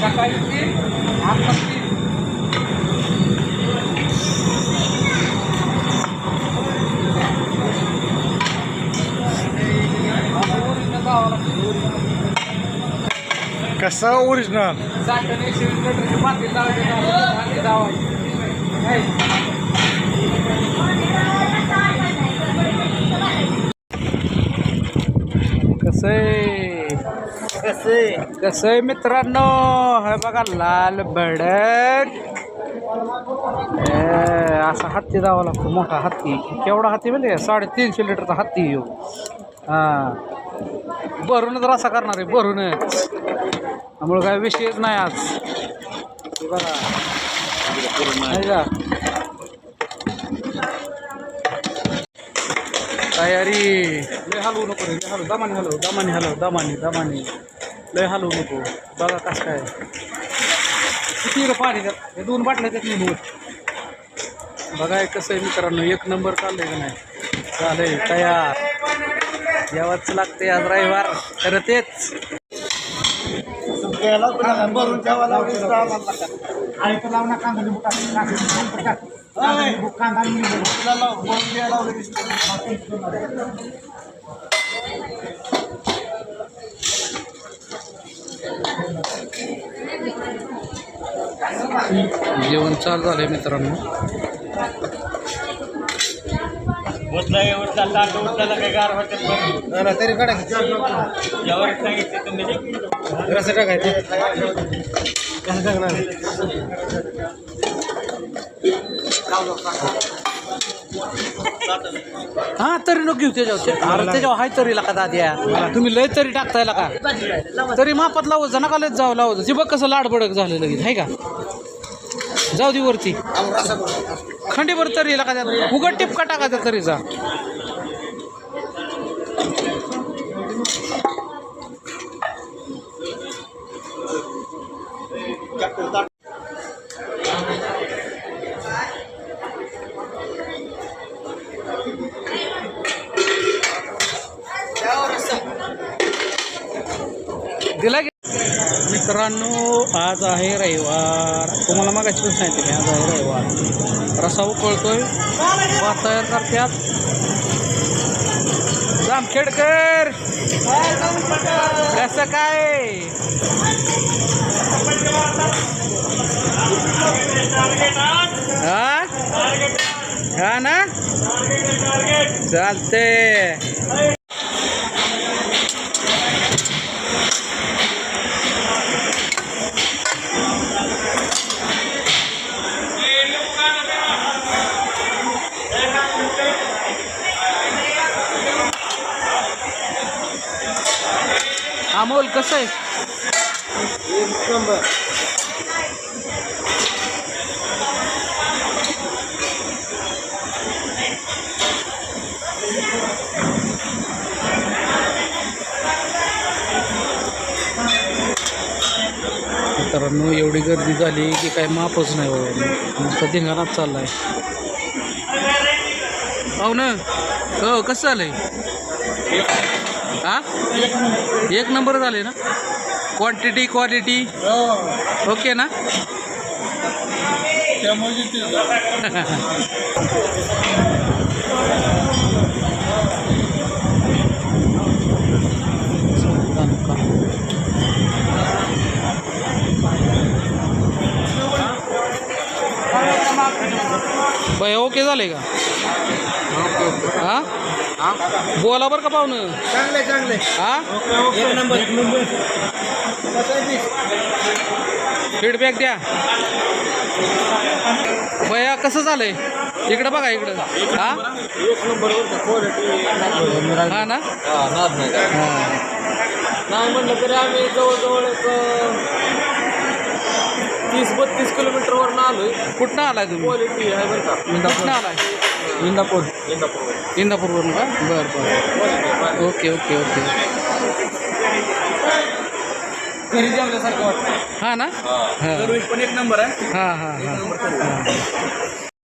सकाळी तीन आता तीन. कसा ओरिजिनल साठवण एकशे कसं आहे? मित्रांनो? हे बघा लाल बडक. असा हत्ती जावा लागतो मोठा हत्ती. केवढा हत्ती म्हणजे? साडेतीनशे लिटरचा हत्ती येऊ हां. भरूनच रसा करणार आहे भरूनच त्यामुळे काय विषयच नाही आज. बघा. तयारी. लय हलवू नको रे हलव. दमाने हलव दमाने हलव दमाने दमाने. लय हलवू नको बघा कसं काय. किती रे पाणी त्यात हे दोन बाटल्या त्यात नेऊन बघा कसं आहे मित्रांनो एक नंबर चाललंय का नाही? चालय तयार. यावाच लागते आज रविवार तर तेच. भरून ठेवा जेवण चालू झालंय मित्रांनो. तरी काढा कसं टाकायचं. कसं टाकणार. हा तरी नको घेऊ त्याच्यावर. अरे त्याच्यावर हाय तरी लाका दाद्या. तुम्ही लय तरी टाकताय का तरी मापात लावत जा नका लयच जाऊ लावत जी. बघ कसं लाडबडक झालं लगेच आहे का? जाऊ दे वरती. खंडीभर तरी लाका त्यात उघड टिपका टाकायचा तरीचा. दिला की मित्रांनो आज आहे रविवार. तुम्हाला मगाची पण सांगितलं की आज आहे रविवार. रसा उकळतोय भात तयार करत्यात जामखेडकर! कसं काय? हा? हा ना? चालते अमोल कसं आहे? मित्रांनो एवढी गर्दी झाली की काय मापच नाही बाबा. नुसतं धिंगाणाच चाललाय. पाहू ना हो कसं झालंय हा? एक नंबर झाले ना? क्वांटिटी क्वालिटी ओके ना? बाय ओके झाले. का? हा? बोला बरं का पाहुणं. चांगले चांगले हा? एक नंबर. फीडबॅक द्या. बया कसं झालंय? इकडं बघा इकडं. हा? एक नंबर हा. ना नाही हा म्हणलं तरी आम्ही जवळजवळ एक तीस बत्तीस किलोमीटरवर आलोय. कुठनं आलाय तुम्ही? क्वालिटी आहे बरं का. कुठनं आलाय? इंदापूर. इंदापूर इंदापूरवरून का? बरं बरं. Okay okay okay. घरी जेवल्यासारखं वाटतं हा ना? हा. पण एक नंबर आहे. हा हा हा हा.